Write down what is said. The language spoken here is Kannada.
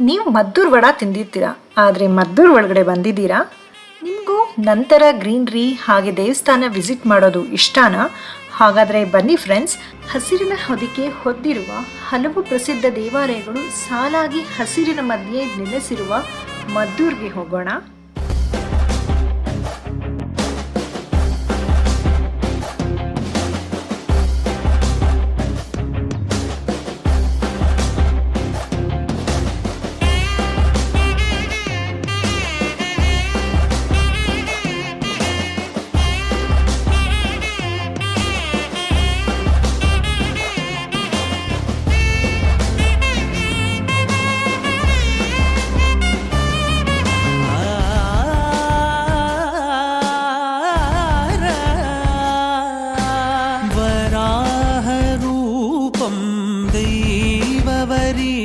ನೀವು ಮದ್ದೂರು ವಡ ತಿಂದಿರ್ತೀರಾ ಆದರೆ ಮದ್ದೂರು ಒಳಗಡೆ ಬಂದಿದ್ದೀರಾ? ನಿಮಗೂ ನಂತರ ಗ್ರೀನ್ರಿ ಹಾಗೆ ದೇವಸ್ಥಾನ ವಿಸಿಟ್ ಮಾಡೋದು ಇಷ್ಟನಾ? ಹಾಗಾದರೆ ಬನ್ನಿ ಫ್ರೆಂಡ್ಸ್, ಹಸಿರಿನ ಹೊದಿಕೆ ಹೊದ್ದಿರುವ ಹಲವು ಪ್ರಸಿದ್ಧ ದೇವಾಲಯಗಳು ಸಾಲಾಗಿ ಹಸಿರಿನ ಮಧ್ಯೆ ನೆಲೆಸಿರುವ ಮದ್ದೂರ್ಗೆ ಹೋಗೋಣ. தவறி